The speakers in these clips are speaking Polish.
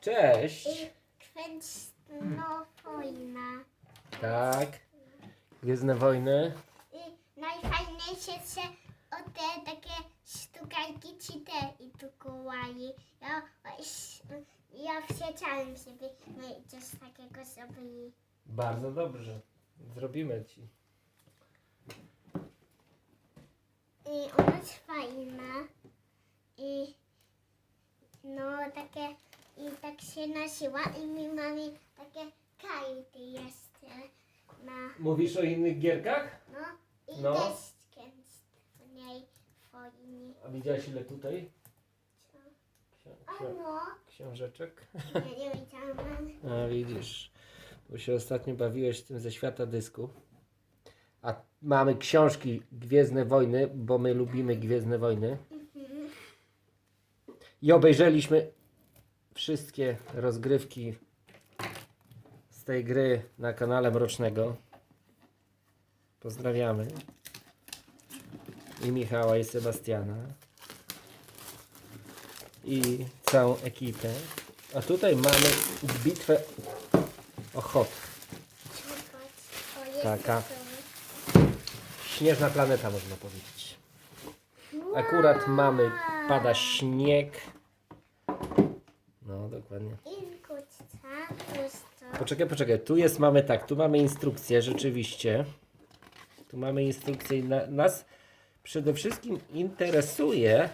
Cześć. I Kwęcnowojna. Tak. Gwiezdne wojny. I najfajniejsze są o te takie sztukarki ci te i tu kołali. Ja, ja chciałem sobie no, coś takiego zrobić. Bardzo dobrze. Zrobimy ci. I ona jest fajna. I no takie i tak się nosiła i my mamy takie karty jeszcze na Mówisz o innych gierkach? no i No. deszkiem w niej fajnie. A widziałaś ile tutaj? Co? No, książeczek. ja nie wiedziałam. A widzisz, bo się ostatnio bawiłeś tym ze świata dysku. A mamy książki Gwiezdne Wojny, bo my lubimy Gwiezdne Wojny. I obejrzeliśmy wszystkie rozgrywki z tej gry na kanale Mrocznego. Pozdrawiamy. I Michała, i Sebastiana. I całą ekipę. A tutaj mamy bitwę o Hot. Zobacz, o, jest Taka. Śnieżna planeta można powiedzieć. Akurat mamy, pada śnieg. No, dokładnie. Poczekaj, poczekaj. Tu jest, mamy tak, tu mamy instrukcję, rzeczywiście. Tu mamy instrukcję i na, nas przede wszystkim interesuje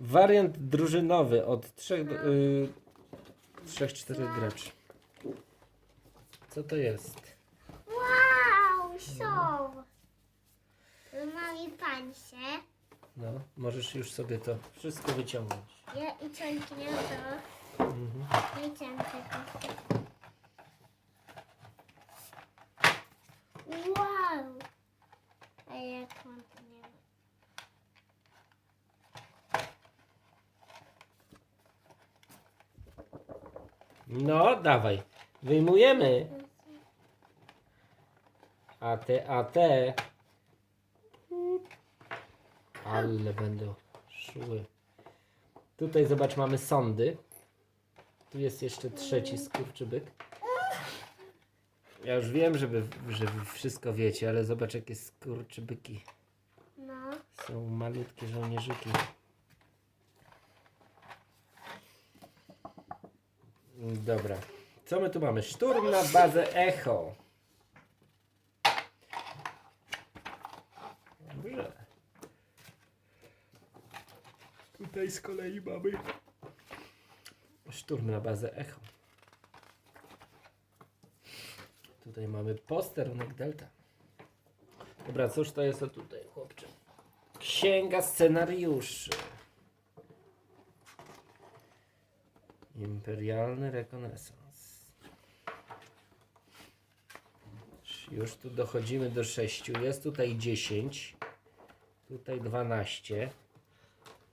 wariant drużynowy od 3 do y, 3-4 graczy. Co to jest? Wow, są. Mamy pansie. No, możesz już sobie to wszystko wyciągnąć. Ja i ciągnie to. Mhm. Nie chciałam tego. Wow. A jak on to nie ma? No, dawaj. Wyjmujemy. A te, a te. Ale będą szły. Tutaj zobacz, mamy sądy. Tu jest jeszcze trzeci skurczybyk. Ja już wiem, że wy, że wy wszystko wiecie, ale zobacz jakie skurczybyki. No. Są malutkie żołnierzyki. Dobra. Co my tu mamy? Szturm na bazę Echo. Dobrze. Tutaj z kolei mamy szturm na bazę Echo. Tutaj mamy posterunek Delta. Dobra, cóż to jest to tutaj, chłopcze? Księga scenariuszy. Imperialny rekonesans. Już tu dochodzimy do 6. Jest tutaj 10. Tutaj 12.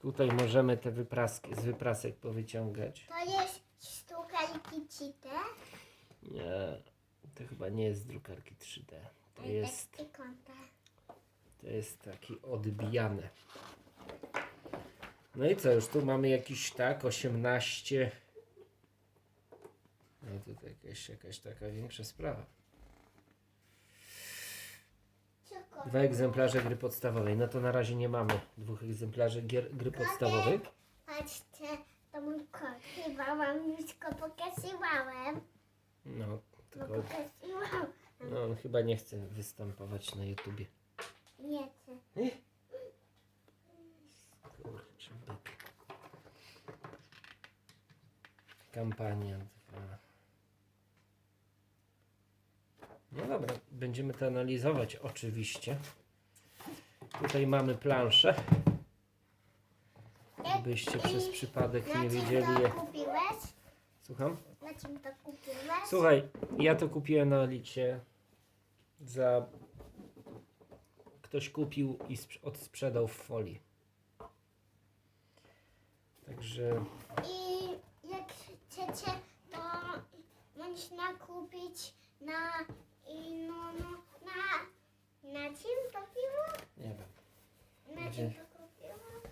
Tutaj możemy te wypraski z wyprasek powyciągać. To jest sztuka i kicite. Nie, to chyba nie jest z drukarki 3D. To jest, to jest taki odbijane. No i co, już tu mamy jakiś tak, 18. No tutaj jakaś, jakaś taka większa sprawa. Dwa egzemplarze gry podstawowej. No to na razie nie mamy dwóch egzemplarzy gier, gry podstawowej. Patrzcie, to mój kot. Chyba wam już go pokazywałem. No, No tylko pokazywałam. no, on chyba nie chce występować na YouTubie. Nie chcę. Kurczę, byk. Kampania 2. No dobra, będziemy to analizować oczywiście. Tutaj mamy planszę. Gdybyście przez przypadek nie wiedzieli to je. kupiłeś? Słucham? Na czym to kupiłeś? Słuchaj, ja to kupiłem na Licie za... Ktoś kupił i sprz- odsprzedał w folii. Także I jak chcecie, to można kupić na i no, no na na czym to piwo? nie wiem. Na Gdzie? czym to kupiło?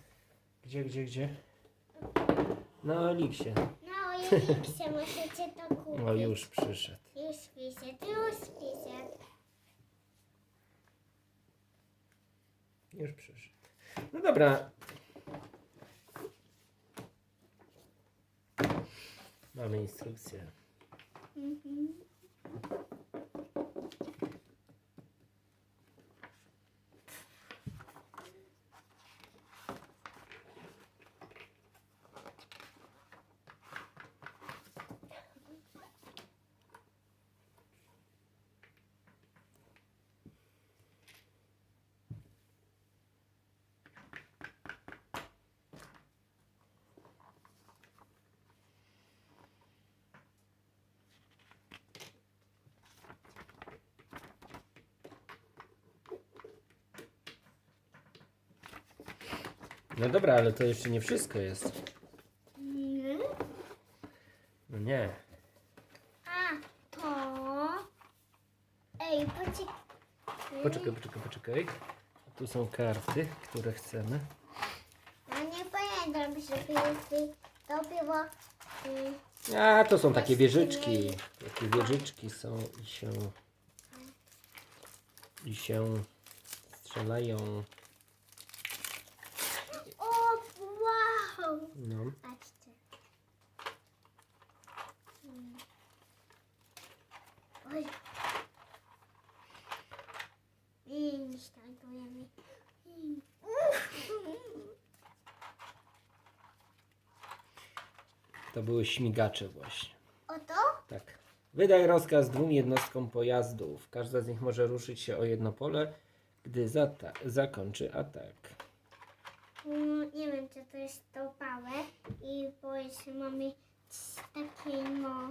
Gdzie, gdzie, gdzie? Na Eliksie. Na Netflixie możecie to kupić. No już przyszedł. Już wyszedł, już wyszedł. Już przyszedł. No dobra. Mamy instrukcję. Mhm. No dobra, ale to jeszcze nie wszystko jest. Mhm. No nie. A to... Ej, poczekaj. Poczekaj, poczekaj, poczekaj. Tu są karty, które chcemy. Ja nie pamiętam, żeby to było... y, A, to są takie wieżyczki. Takie wieżyczki są i się... I się strzelają. O, No. Patrzcie. Mm. Oj. Mm. To były śmigacze właśnie. Oto? Tak. Wydaj rozkaz dwóm jednostkom pojazdów. Każda z nich może ruszyć się o jedno pole, gdy zata- zakończy atak. Mm, Nie wiem, co to jest to pałę. I powiedzmy, mamy takie, no,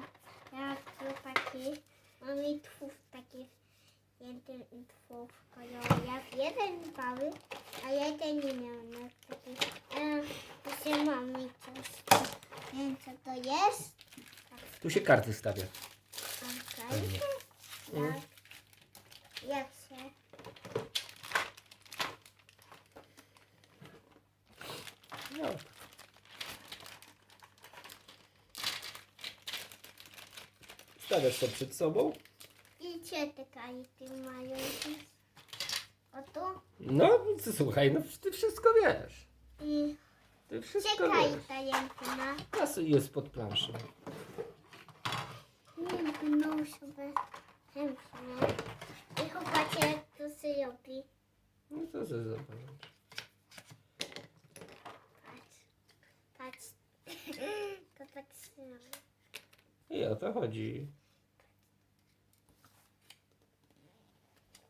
jak to takie, mamy twów takie, jeden twów kolorowy, jak jeden pały, a jeden nie miał no, taki. E, jeszcze mamy coś, nie wiem, co to jest. Tu się karty stawia. Okej. Pewnie. Jak, jak się, No. Stawiasz to przed sobą. i cię te karty mają. Oto. No, co, słuchaj, no ty wszystko wiesz. I Ty wszystko czekaj, wiesz. tajemna. Kas jest pod planszą. Nie sobie chętnie. I chłopacie, jak to się robi. No to ze zobacz. Patrz. Patrz. To tak się robi. I o to chodzi.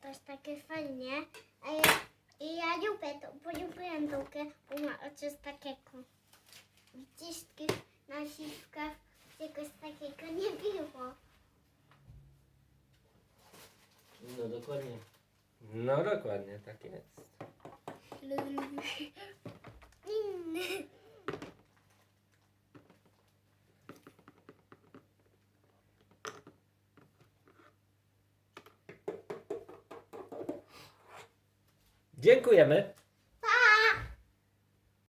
To jest takie fajnie. A ja, I ja lubię to, bo lubię tą bo ma oczy z takiego. W wszystkich naciskach czegoś takiego nie było. No dokładnie. No dokładnie, tak jest. Dziękujemy.